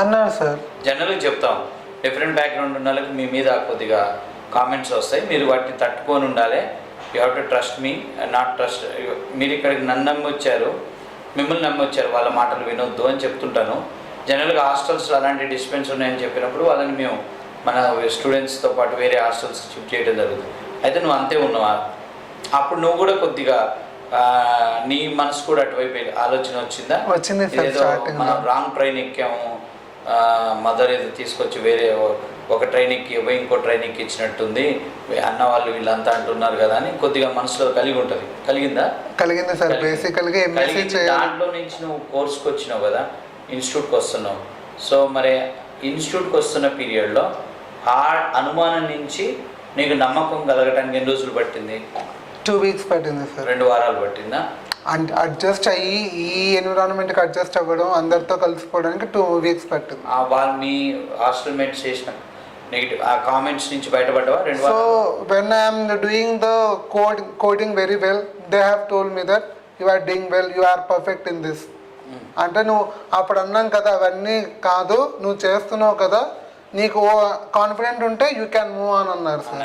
అన్నారు సార్. జనరల్గా చెప్తాం. డిఫరెంట్ బ్యాక్గ్రౌండ్ ఉన్న వాళ్ళకి మీ మీద కొద్దిగా కామెంట్స్ వస్తాయి. మీరు వాటిని తట్టుకొని ఉండాలి. You have to trust me not trust. మీరు ఇక్కడికి నన్ను నమ్మి వచ్చారు మిమ్మల్ని నమ్మి వచ్చారు వాళ్ళ మాటలు వినొద్దు అని చెప్తుంటాను. జనరల్గా హాస్టల్స్లో అలాంటి డిస్పెన్స్ ఉన్నాయని చెప్పినప్పుడు వాళ్ళని మేము మన స్టూడెంట్స్తో పాటు వేరే హాస్టల్స్ షిఫ్ట్ చేయడం జరుగుతుంది. అయితే నువ్వు అంతే ఉన్నావా? అప్పుడు నువ్వు కూడా కొద్దిగా నీ మనసు కూడా అటువైపు ఆలోచన వచ్చిందా? వచ్చింది మనం రాంగ్ ట్రైన్ ఎక్కాము. మదర్ ఏదో తీసుకొచ్చి వేరే ఒక ట్రైన్ ఎక్కి పోయి ఇంకో ట్రైన్ ఎక్కి ఇచ్చినట్టుంది అన్న వాళ్ళు వీళ్ళంతా అంటున్నారు కదా అని కొద్దిగా మనసులో కలిగి ఉంటుంది. కలిగిందా? కలిగింది సార్. బేసికల్గా దాంట్లో నుంచి నువ్వు కోర్స్కి వచ్చినావు కదా ఇన్స్టిట్యూట్కి వస్తున్నావు. సో మరి ఇన్స్టిట్యూట్కి వస్తున్న పీరియడ్లో ఆ అనుమానం నుంచి నీకు నమ్మకం కలగటానికి ఎన్ని రోజులు పట్టింది? టూ వీక్స్ పట్టింది సార్. రెండు వారాలు పట్టిందా? అండ్ అడ్జస్ట్ అయ్యి ఈ ఎన్విరాన్మెంట్కి అడ్జస్ట్ అవ్వడం అందరితో కలిసిపోవడానికి టూ వీక్స్ పట్టింది. హాస్టల్ మేట్స్ చేసిన నెగిటివ్ ఆ కామెంట్స్ నుంచి బయటపడ్డావా? రెండు so when I'm doing the code coding very well they have told me that you are doing well you are perfect in this అంటే నువ్వు అప్పుడు అన్నాం కదా అవన్నీ కాదు నువ్వు చేస్తున్నావు కదా నీకు కాన్ఫిడెంట్ ఉంటే యూ క్యాన్ మూవ్ ఆన్ అన్నారు సార్